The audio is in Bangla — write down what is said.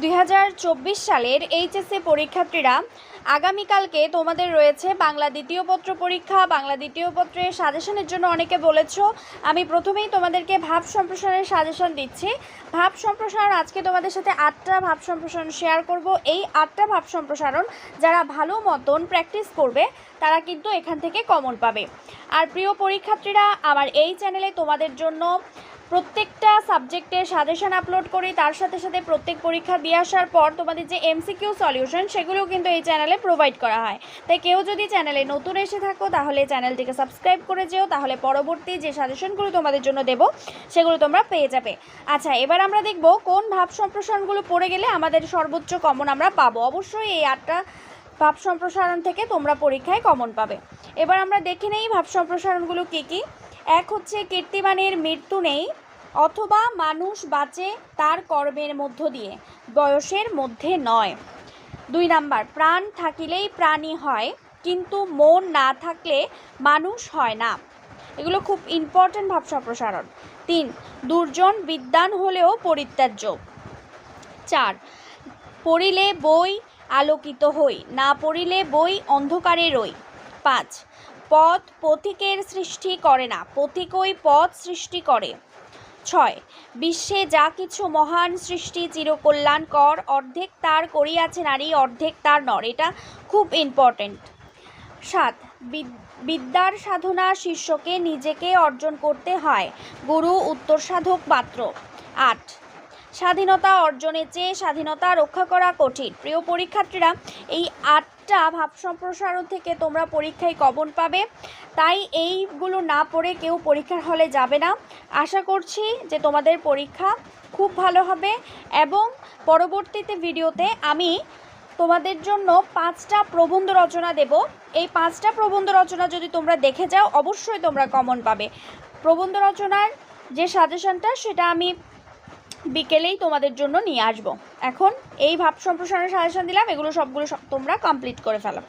দুই হাজার চব্বিশ সালের এইচএসসি পরীক্ষার্থীরা, আগামীকালকে তোমাদের রয়েছে বাংলা দ্বিতীয় পত্র পরীক্ষা, বাংলা দ্বিতীয় পত্রের সাজেশনের জন্য অনেকে বলেছ। আমি প্রথমেই তোমাদেরকে ভাব সম্প্রসারণের সাজেশন দিচ্ছি। ভাব সম্প্রসারণ, আজকে তোমাদের সাথে আটটা ভাব সম্প্রসারণ শেয়ার করব। এই আটটা ভাব সম্প্রসারণ যারা ভালো মতন প্র্যাকটিস করবে, তারা কিন্তু এখান থেকে কমন পাবে। আর প্রিয় পরীক্ষার্থীরা, আমার এই চ্যানেলে তোমাদের জন্য প্রত্যেকটা সাবজেক্টে সাজেশন আপলোড করি, তার সাথে সাথে প্রত্যেক পরীক্ষা দিয়ে আসার পর তোমাদের যে এমসিকিউ সলিউশন সেগুলোও কিন্তু এই চ্যানেলে প্রোভাইড করা হয়। তাই কেউ যদি চ্যানেলে নতুন এসে থাকো, তাহলে চ্যানেলটিকে সাবস্ক্রাইব করে যেও, তাহলে পরবর্তী যে সাজেশনগুলো তোমাদের জন্য দেব, সেগুলো তোমরা পেয়ে যাবে। আচ্ছা এবার আমরা দেখব কোন ভাব সম্প্রসারণগুলো পড়ে গেলে আমাদের সর্বোচ্চ কমন আমরা পাবো। অবশ্যই এই আটটা ভাব সম্প্রসারণ থেকে তোমরা পরীক্ষায় কমন পাবে। এবার আমরা দেখে নেই ভাব সম্প্রসারণগুলো কী কী। এক হচ্ছে কীর্তিমানের মৃত্যু নেই, অথবা মানুষ বাঁচে তার কর্মের মধ্য দিয়ে, বয়সের মধ্যে নয়। দুই নাম্বার, প্রাণ থাকিলেই প্রাণী হয়, কিন্তু মন না থাকলে মানুষ হয় না। এগুলো খুব ইম্পর্ট্যান্ট ভাব সম্প্রসারণ তিন, দুর্জন বিদ্যান হলেও পরিত্যাজ্য। চার, পড়িলে বই আলোকিত হই, না পড়িলে বই অন্ধকারে রই। পাঁচ পথ পথিকের সৃষ্টি করে না, পথিকই পথ সৃষ্টি করে। ছয়, বিশ্বে যা কিছু মহান সৃষ্টি চিরকল্যাণকর, অর্ধেক তার করিয়াছে নারী, অর্ধেক তার নর, এটা খুব ইম্পর্ট্যান্ট সাত বিদ্যার সাধনা শিষ্যকে নিজেকে অর্জন করতে হয়। গুরু, উত্তর সাধক মাত্র। আট স্বাধীনতা অর্জনের চেয়ে স্বাধীনতা রক্ষা করা কঠিন। প্রিয় পরীক্ষার্থীরা, এই আটটা ভাব সম্প্রসারণ থেকে তোমরা পরীক্ষায় কমন পাবে। তাই এইগুলো না পড়ে কেউ পরীক্ষার হলে যাবে না। আশা করছি যে তোমাদের পরীক্ষা খুব ভালো হবে এবং পরবর্তীতে ভিডিওতে আমি তোমাদের জন্য পাঁচটা প্রবন্ধ রচনা দেব। এই পাঁচটা প্রবন্ধ রচনা যদি তোমরা দেখে যাও, অবশ্যই তোমরা কমন পাবে। প্রবন্ধ রচনার যে সাজেশনটা সেটা আমি বিকেলেই তোমাদের জন্য নিয়ে আসব। এখন এই ভাব সম্প্রসারণের সাজেশন দিলাম, এগুলো সবগুলো সব তোমরা কমপ্লিট করে ফেলো।